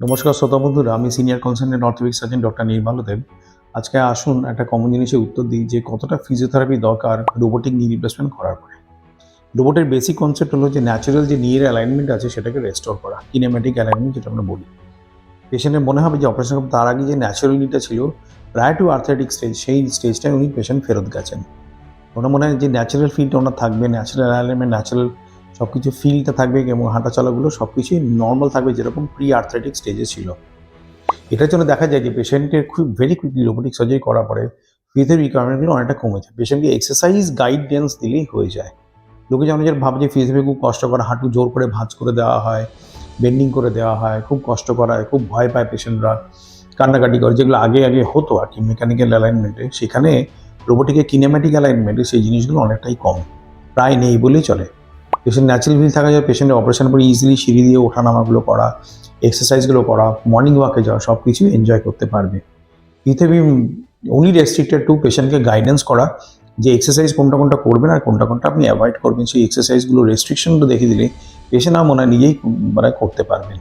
নমস্কার শ্রোতা বন্ধুরা, আমি senior consultant orthopaedic surgeon doctor Nirmal Deb আজকে আসুন একটা কমন জিনিসের উত্তর দিই, যে কতটা ফিজিওথেরাপি দরকার রোবোটিক নি রিপ্লেসমেন্ট করার পরে। রোবটের বেসিক কনসেপ্ট হলো যে ন্যাচারাল যে নিয়ের অ্যালাইনমেন্ট আছে, সেটাকে রেস্টোর করা কিনেম্যাটিক অ্যালাইনমেন্ট যেটা আমরা বলি। পেশেন্টের মনে হবে যে অপারেশন তার আগে যে ন্যাচারাল নিটা ছিল প্রায় টু আর্থাইটিক স্টেজ সেই স্টেজটায় উনি পেশেন্ট ফেরত গেছেন। ওনার মনে হয় যে ন্যাচারাল ফিলটা ওনার থাকবে ন্যাচারাল অ্যালাইনমেন্ট ন্যাচারাল সব কিছু ফিলটা থাকবে এবং হাঁটা চলাগুলো সব কিছুই নর্মাল থাকবে যেরকম প্রি আর্থ্রাইটিক স্টেজে ছিল। এটার জন্য দেখা যায় যে পেশেন্টের খুব ভেরি কুইকলি রোবোটিক সার্জারি করার পরে ফিথের রিকোয়ারমেন্টগুলো অনেকটা কমে যায়। পেশেন্টকে এক্সারসাইজ গাইডেন্স দিলেই হয়ে যায়। লোকে যেমন যেন ভাবে যে ফিজিওথেরাপি খুব কষ্ট করা হাঁটু জোর করে ভাঁজ করে দেওয়া হয় বেন্ডিং করে দেওয়া হয়, খুব কষ্ট করা খুব ভয় পায় পেশেন্টরা কান্নাকাটি করে, যেগুলো আগে আগে হতো আর কি মেকানিক্যাল অ্যালাইনমেন্টে সেখানে রোবোটিকের কিনেম্যাটিক অ্যালাইনমেন্টে সেই জিনিসগুলো অনেকটাই কম। প্রায় নেই বলেই চলে। পেশেন্ট ন্যাচারাল ফিল থাকা যায় পেশেন্টের অপারেশন পরে ইজিলি সিঁড়ি দিয়ে ওঠানামাগুলো করা এক্সারসাইজগুলো করা মর্নিং ওয়াকে যাওয়া সব কিছুই এনজয় করতে পারবে। পৃথিবী উনি রেস্ট্রিক্টেড টু পেশেন্টকে গাইডেন্স করা, যে এক্সারসাইজ কোনটা কোনটা করবেন আর কোনটা কোনটা আপনি অ্যাভয়েড করবেন, সেই এক্সারসাইজগুলো রেস্ট্রিকশনগুলো দেখে দিলে পেশেন্ট আর মনে হয় নিজেই মানে করতে পারবেন।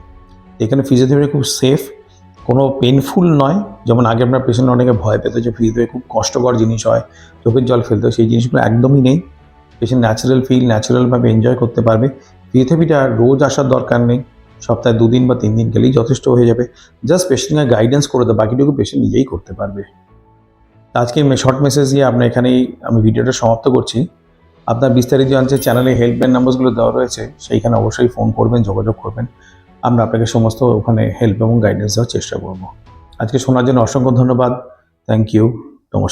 এখানে ফিজিওথেরাপি খুব সেফ কোনো পেনফুল নয়। যেমন আগে আপনার পেশেন্ট অনেকে ভয় পেত যে ফিজিওথেরাপি খুব কষ্টকর জিনিস হয়, চোখের জল ফেলতে, সেই জিনিসগুলো একদমই নেই। পেশেন্ট ন্যাচারাল ফিল ন্যাচারালভাবে এনজয় করতে পারবে। ফিজিওথেরাপিটা রোজ আসার দরকার নেই। সপ্তাহে দুদিন বা তিন দিন গেলেই যথেষ্ট হয়ে যাবে। জাস্ট পেশেন্টকে গাইডেন্স করে দেয় বাকিটুকু পেশেন্ট নিজেই করতে পারবে। আজকে শর্ট মেসেজ দিয়ে আপনার এখানেই আমি ভিডিওটা সমাপ্ত করছি। আপনার বিস্তারিত জানতে চ্যানেলে হেল্পলাইন নাম্বারগুলো দেওয়া রয়েছে, সেইখানে অবশ্যই ফোন করবেন, যোগাযোগ করবেন। আমরা আপনাকে সমস্ত ওখানে হেল্প এবং গাইডেন্স দেওয়ার চেষ্টা করব। আজকে শোনার জন্য অসংখ্য ধন্যবাদ। থ্যাংক ইউ নমস্কার।